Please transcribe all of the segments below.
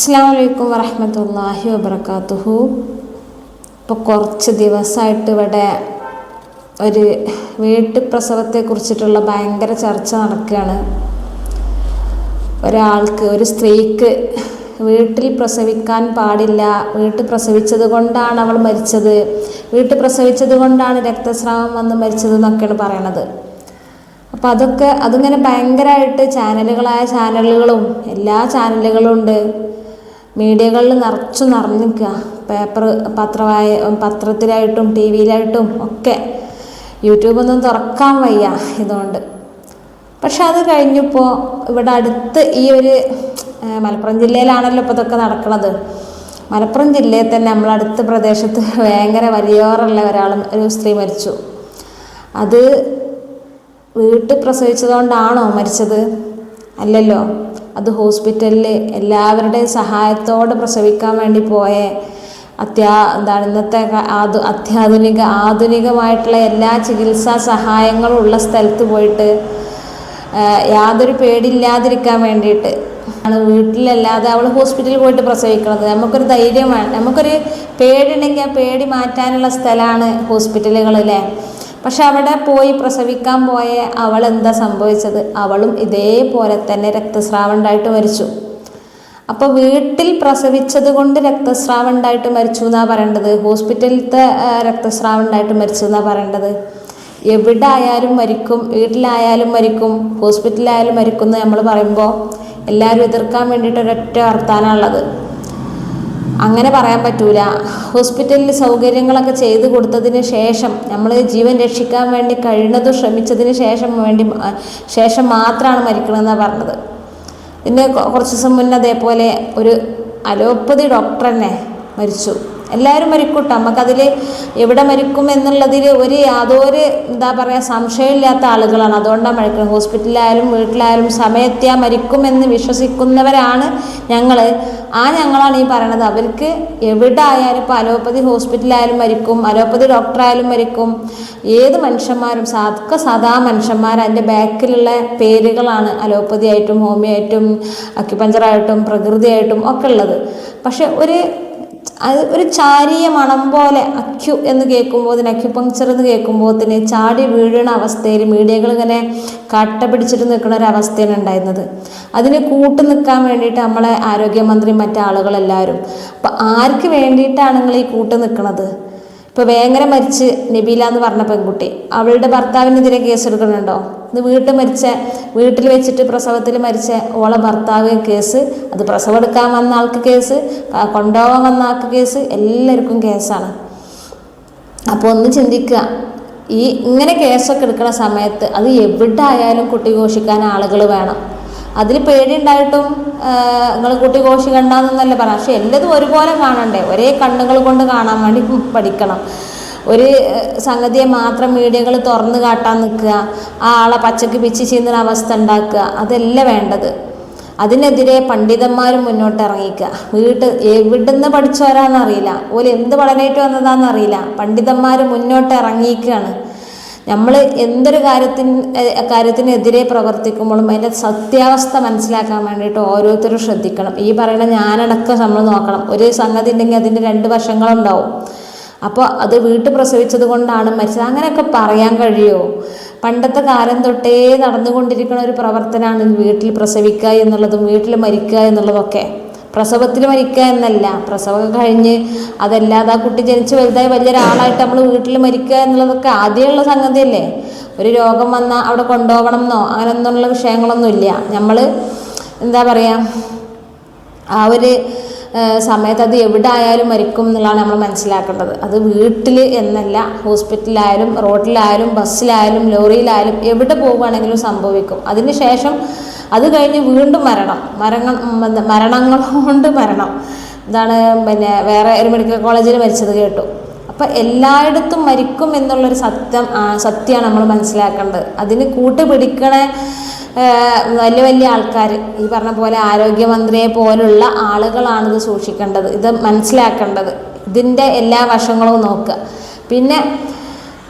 അസ്സാം വലൈക്കും വറഹമത്തല്ലാഹി വബർക്കാത്തുഹു ഇപ്പോൾ കുറച്ച് ദിവസമായിട്ട് ഇവിടെ ഒരു വീട്ടുപ്രസവത്തെ കുറിച്ചിട്ടുള്ള ഭയങ്കര ചർച്ച നടക്കുകയാണ്. ഒരാൾക്ക് ഒരു സ്ത്രീക്ക് വീട്ടിൽ പ്രസവിക്കാൻ പാടില്ല. വീട്ടിൽ പ്രസവിച്ചത് കൊണ്ടാണ് അവൾ മരിച്ചത്. വീട്ടിൽ പ്രസവിച്ചത് കൊണ്ടാണ് രക്തസ്രാവം വന്ന് മരിച്ചത് എന്നൊക്കെയാണ് പറയണത്. അപ്പോൾ അതൊക്കെ അതിങ്ങനെ ഭയങ്കരമായിട്ട് ചാനലുകളായ ചാനലുകളും എല്ലാ ചാനലുകളും ഉണ്ട്. മീഡിയകളിൽ നിറച്ചു നിറഞ്ഞിക്കുക പേപ്പർ പത്രമായ പത്രത്തിലായിട്ടും ടി വിയിലായിട്ടും ഒക്കെ യൂട്യൂബൊന്നും തുറക്കാൻ വയ്യ ഇതുകൊണ്ട്. പക്ഷെ അത് കഴിഞ്ഞപ്പോൾ ഇവിടെ അടുത്ത് ഈ ഒരു മലപ്പുറം ജില്ലയിലാണല്ലോ ഇപ്പോൾ ഇതൊക്കെ നടക്കുന്നത് മലപ്പുറം ജില്ലയിൽ തന്നെ നമ്മളടുത്ത പ്രദേശത്ത് ഭയങ്കര വലിയോറുള്ള ഒരാൾ ഒരു സ്ത്രീ മരിച്ചു. അത് വീട്ടിൽ പ്രസവിച്ചതുകൊണ്ടാണോ മരിച്ചത്? അല്ലല്ലോ. അത് ഹോസ്പിറ്റലിൽ എല്ലാവരുടെയും സഹായത്തോടെ പ്രസവിക്കാൻ വേണ്ടി പോയ അത്യാ എന്താണ് ഇന്നത്തെ ആധു അത്യാധുനിക ആധുനികമായിട്ടുള്ള എല്ലാ ചികിത്സാ സഹായങ്ങളും ഉള്ള സ്ഥലത്ത് പോയിട്ട് യാതൊരു പേടിയില്ലാതിരിക്കാൻ വേണ്ടിയിട്ട്. ആണ് വീട്ടിലല്ലാതെ അവൾ ഹോസ്പിറ്റലിൽ പോയിട്ട് പ്രസവിക്കുന്നത് നമുക്കൊരു ധൈര്യമാണ് നമുക്കൊരു പേടിയുണ്ടെങ്കിൽ ആ പേടി മാറ്റാനുള്ള സ്ഥലമാണ് ഹോസ്പിറ്റലുകളിലെ പക്ഷെ അവിടെ പോയി പ്രസവിക്കാൻ പോയ അവൾ എന്താ സംഭവിച്ചത്? അവളും ഇതേപോലെ തന്നെ രക്തസ്രാവം ഉണ്ടായിട്ട് മരിച്ചു. അപ്പോൾ വീട്ടിൽ പ്രസവിച്ചത് കൊണ്ട് രക്തസ്രാവം ഉണ്ടായിട്ട് മരിച്ചു എന്നാ പറയേണ്ടത്? ഹോസ്പിറ്റലിലത്തെ രക്തസ്രാവം ഉണ്ടായിട്ട് മരിച്ചു എന്നാ പറയേണ്ടത്? എവിടെ ആയാലും മരിക്കും വീട്ടിലായാലും മരിക്കും ഹോസ്പിറ്റലിലായാലും മരിക്കും എന്ന് നമ്മൾ പറയുമ്പോൾ എല്ലാവരും എതിർക്കാൻ വേണ്ടിയിട്ട് ഒരൊറ്റ വർത്താനമുള്ളത് അങ്ങനെ പറയാൻ പറ്റൂല. ഹോസ്പിറ്റലിൽ സൗകര്യങ്ങളൊക്കെ ചെയ്തു കൊടുത്തതിന് ശേഷം നമ്മൾ ജീവൻ രക്ഷിക്കാൻ വേണ്ടി കഴിയുന്നതും ശ്രമിച്ചതിന് ശേഷം വേണ്ടി ശേഷം മാത്രമാണ് മരിക്കണമെന്നാണ് പറഞ്ഞത്. പിന്നെ കുറച്ച് ദിവസം മുന്നേ അതേപോലെ ഒരു അലോപ്പതി ഡോക്ടർ തന്നെ മരിച്ചു. എല്ലാവരും മരിക്കൂട്ടോ. നമുക്കതിൽ എവിടെ മരിക്കും എന്നുള്ളതിൽ ഒരു യാതൊരു എന്താ പറയുക സംശയമില്ലാത്ത ആളുകളാണ്. അതുകൊണ്ടാണ് മരിക്കുന്നത് ഹോസ്പിറ്റലിലായാലും വീട്ടിലായാലും സമയത്തെയാ മരിക്കുമെന്ന് വിശ്വസിക്കുന്നവരാണ് ഞങ്ങൾ ആ ഞങ്ങളാണ് ഈ പറയണത്. അവർക്ക് എവിടെ ആയാലും ഇപ്പോൾ അലോപ്പതി ഹോസ്പിറ്റലായാലും മരിക്കും. അലോപ്പതി ഡോക്ടറായാലും മരിക്കും. ഏത് മനുഷ്യന്മാരും സാധക സാധാ മനുഷ്യന്മാർ അതിന്റെ ബാക്കിലുള്ള പേരുകളാണ് അലോപ്പതി ആയിട്ടും ഹോമിയോ ആയിട്ടും അക്യുപഞ്ചറായിട്ടും പ്രകൃതിയായിട്ടും ഒക്കെ ഉള്ളത്. പക്ഷെ ഒരു അത് ഒരു ചാരിയ മണം പോലെ അക്യു എന്ന് കേൾക്കുമ്പോൾ അതിന് അക്യുപങ്ക്ചർ എന്ന് കേൾക്കുമ്പോൾ തന്നെ ചാടി വീഴുന്ന അവസ്ഥയിൽ മീഡിയകൾ ഇങ്ങനെ കട്ട പിടിച്ചിട്ട് നിൽക്കുന്ന ഒരു അവസ്ഥയാണ് ഉണ്ടായിരുന്നത്. അതിന് കൂട്ടു നിൽക്കാൻ വേണ്ടിയിട്ട് നമ്മളെ ആരോഗ്യമന്ത്രി മറ്റാളുകളെല്ലാവരും അപ്പം ആർക്ക് വേണ്ടിയിട്ടാണ് നിങ്ങൾ ഈ കൂട്ട് നിൽക്കുന്നത് ഇപ്പോൾ വേങ്ങര മരിച്ച് നബീല എന്ന് പറഞ്ഞ പെൺകുട്ടി അവളുടെ ഭർത്താവിനെതിരെ കേസ് ഇത് വീട്ടിൽ മരിച്ച വീട്ടിൽ വെച്ചിട്ട് പ്രസവത്തിൽ മരിച്ച ഓളെ ഭർത്താവ് കേസ് അത് പ്രസവം എടുക്കാൻ വന്ന ആൾക്ക് കേസ് കൊണ്ടുപോകാൻ വന്ന ആൾക്ക് കേസ് എല്ലാവർക്കും കേസാണ്. അപ്പോൾ ഒന്ന് ചിന്തിക്കുക ഈ ഇങ്ങനെ കേസൊക്കെ എടുക്കുന്ന സമയത്ത് അത് എവിടെ ആയാലും കുട്ടി ഘോഷിക്കാൻ ആളുകൾ വേണം. അതിൽ പേടിയുണ്ടായിട്ടും നിങ്ങൾ കുട്ടി ഘോഷിക്കണ്ടെന്നല്ല പറയാം പക്ഷെ എല്ലാതും ഒരുപോലെ കാണണ്ടേ? ഒരേ കണ്ണുകൾ കൊണ്ട് കാണാൻ വേണ്ടി പഠിക്കണം. ഒരു സംഗതിയെ മാത്രം മീഡിയകൾ തുറന്നു കാട്ടാൻ നിൽക്കുക ആ ആളെ പച്ചക്ക് പിച്ച് ചെയ്യുന്ന അവസ്ഥ ഉണ്ടാക്കുക അതല്ല വേണ്ടത്. അതിനെതിരെ പണ്ഡിതന്മാരും മുന്നോട്ട് ഇറങ്ങിക്കുക. വീട്ട് എവിടുന്ന് പഠിച്ചവരാന്നറിയില്ല ഓൽ എന്ത് പഠനമായിട്ട് വന്നതാണെന്നറിയില്ല പണ്ഡിതന്മാർ മുന്നോട്ട് ഇറങ്ങിയിരിക്കുകയാണ്. നമ്മൾ എന്തൊരു കാര്യത്തിന് കാര്യത്തിനെതിരെ പ്രവർത്തിക്കുമ്പോഴും അതിന്റെ സത്യാവസ്ഥ മനസ്സിലാക്കാൻ വേണ്ടിയിട്ട് ഓരോരുത്തരും ശ്രദ്ധിക്കണം. ഈ പറയുന്ന ഞാനടക്കം നമ്മൾ നോക്കണം. ഒരു സംഗതി ഉണ്ടെങ്കിൽ അതിന്റെ രണ്ട് വശങ്ങളുണ്ടാവും. അപ്പോൾ അത് വീട്ടിൽ പ്രസവിച്ചത് കൊണ്ടാണ് മരിച്ചത്. അങ്ങനെയൊക്കെ പറയാൻ കഴിയുമോ പണ്ടത്തെ കാലം തൊട്ടേ നടന്നുകൊണ്ടിരിക്കുന്ന ഒരു പ്രവർത്തനമാണ് വീട്ടിൽ പ്രസവിക്കുക എന്നുള്ളതും വീട്ടിൽ മരിക്കുക എന്നുള്ളതൊക്കെ. പ്രസവത്തിൽ മരിക്കുക എന്നല്ല. പ്രസവം കഴിഞ്ഞ് അതല്ലാതെ ആ കുട്ടി ജനിച്ച് വലുതായി വലിയൊരാളായിട്ട് നമ്മൾ വീട്ടിൽ മരിക്കുക എന്നുള്ളതൊക്കെ ആദ്യമുള്ള സംഗതിയല്ലേ? ഒരു രോഗം വന്നാൽ അവിടെ കൊണ്ടുപോകണം എന്നോ അങ്ങനെയൊന്നുള്ള വിഷയങ്ങളൊന്നുമില്ല. നമ്മൾ എന്താ പറയുക ആ ഒരു സമയത്ത് അത് എവിടെ ആയാലും മരിക്കും എന്നുള്ളതാണ് നമ്മൾ മനസ്സിലാക്കേണ്ടത്. അത് വീട്ടിൽ എന്നല്ല ഹോസ്പിറ്റലിലായാലും റോഡിലായാലും ബസ്സിലായാലും ലോറിയിലായാലും എവിടെ പോവുകയാണെങ്കിലും സംഭവിക്കും. അതിന് ശേഷം അത് കഴിഞ്ഞ് വീണ്ടും മരണം. മരങ്ങൾ മരണങ്ങൾ കൊണ്ട് മരണം. ഇതാണ് പിന്നെ വേറെ ഒരു മെഡിക്കൽ കോളേജിൽ മരിച്ചത് കേട്ടു. അപ്പം എല്ലായിടത്തും മരിക്കും എന്നുള്ളൊരു സത്യം സത്യമാണ് നമ്മൾ മനസ്സിലാക്കേണ്ടത്. അതിന് കൂട്ടുപിടിക്കണ പിടിക്കണ വലിയ വലിയ ആൾക്കാർ ഈ പറഞ്ഞ പോലെ ആരോഗ്യമന്ത്രിയെ പോലുള്ള ആളുകളാണിത് സൂക്ഷിക്കേണ്ടത്. ഇത് മനസ്സിലാക്കേണ്ടത്. ഇതിന്റെ എല്ലാ വശങ്ങളും നോക്കുക. പിന്നെ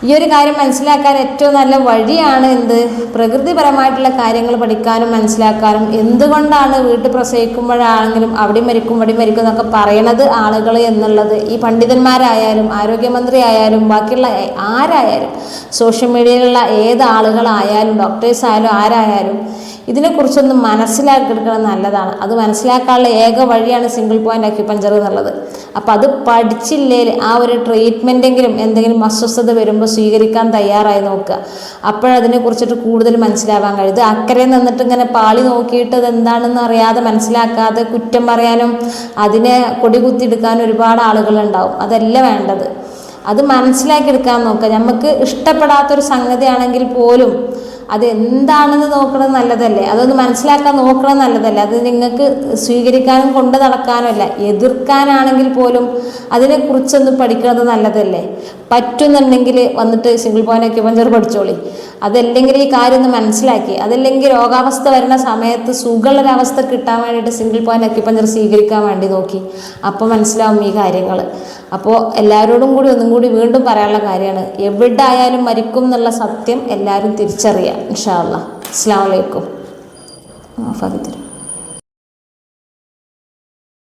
ഈ ഒരു കാര്യം മനസ്സിലാക്കാൻ ഏറ്റവും നല്ല വഴിയാണ് എന്ത്? പ്രകൃതിപരമായിട്ടുള്ള കാര്യങ്ങൾ പഠിക്കാനും മനസ്സിലാക്കാനും എന്തുകൊണ്ടാണ് വീട്ടിൽ പ്രസവിക്കുമ്പോഴാണെങ്കിലും അവിടെ മരിക്കും ഇവിടെ മരിക്കും എന്നൊക്കെ പറയണത് ആളുകൾ എന്നുള്ളത്. ഈ പണ്ഡിതന്മാരായാലും ആരോഗ്യമന്ത്രി ആയാലും ബാക്കിയുള്ള ആരായാലും സോഷ്യൽ മീഡിയയിലുള്ള ഏത് ആളുകളായാലും ഡോക്ടേഴ്സ് ആയാലും ആരായാലും ഇതിനെക്കുറിച്ചൊന്ന് മനസ്സിലാക്കിയെടുക്കണം നല്ലതാണ്. അത് മനസ്സിലാക്കാനുള്ള ഏക വഴിയാണ് സിംഗിൾ പോയിന്റ് അക്യുപഞ്ചർ എന്നുള്ളത്. അപ്പോൾ അത് പഠിച്ചില്ലേൽ ആ ഒരു ട്രീറ്റ്മെന്റെങ്കിലും എന്തെങ്കിലും അസ്വസ്ഥത വരുമ്പോൾ സ്വീകരിക്കാൻ തയ്യാറായി നോക്കുക. അപ്പോഴതിനെ കുറിച്ചിട്ട് കൂടുതൽ മനസ്സിലാവാൻ കഴിയും ഇത് അക്കരെ നിന്നിട്ട് ഇങ്ങനെ പാളി നോക്കിയിട്ട് അത് എന്താണെന്ന് അറിയാതെ മനസ്സിലാക്കാതെ കുറ്റം പറയാനും അതിനെ കൊടികുത്തിയെടുക്കാനും ഒരുപാട് ആളുകളുണ്ടാവും. അതല്ല വേണ്ടത്. അത് മനസ്സിലാക്കിയെടുക്കാൻ നോക്കുക. നമുക്ക് ഇഷ്ടപ്പെടാത്തൊരു സംഗതിയാണെങ്കിൽ പോലും അത് എന്താണെന്ന് നോക്കണത് നല്ലതല്ലേ? അതൊന്ന് മനസ്സിലാക്കാൻ നോക്കണത് നല്ലതല്ലേ? അത് നിങ്ങൾക്ക് സ്വീകരിക്കാനും കൊണ്ട് നടക്കാനും അല്ല എതിർക്കാനാണെങ്കിൽ പോലും അതിനെക്കുറിച്ചൊന്ന് പഠിക്കുന്നത് നല്ലതല്ലേ? പറ്റുന്നുണ്ടെങ്കിൽ വന്നിട്ട് സിംഗിൾ പോയിന്റ് അക്യുപഞ്ചർ പഠിച്ചോളി. അതല്ലെങ്കിൽ ഈ കാര്യം ഒന്ന് മനസ്സിലാക്കി. അതല്ലെങ്കിൽ രോഗാവസ്ഥ വരുന്ന സമയത്ത് സുഖമുള്ളൊരവസ്ഥ കിട്ടാൻ വേണ്ടിയിട്ട് സിംഗിൾ പോയിന്റ് അക്യുപഞ്ചർ സ്വീകരിക്കാൻ വേണ്ടി നോക്കി. അപ്പോൾ മനസ്സിലാവും ഈ കാര്യങ്ങൾ അപ്പോൾ എല്ലാവരോടും കൂടി ഒന്നും കൂടി വീണ്ടും പറയാനുള്ള കാര്യമാണ്. എവിടെ ആയാലും മരിക്കും എന്നുള്ള സത്യം എല്ലാവരും തിരിച്ചറിയുക ഇൻഷാ അസ്സാം വലൈക്കും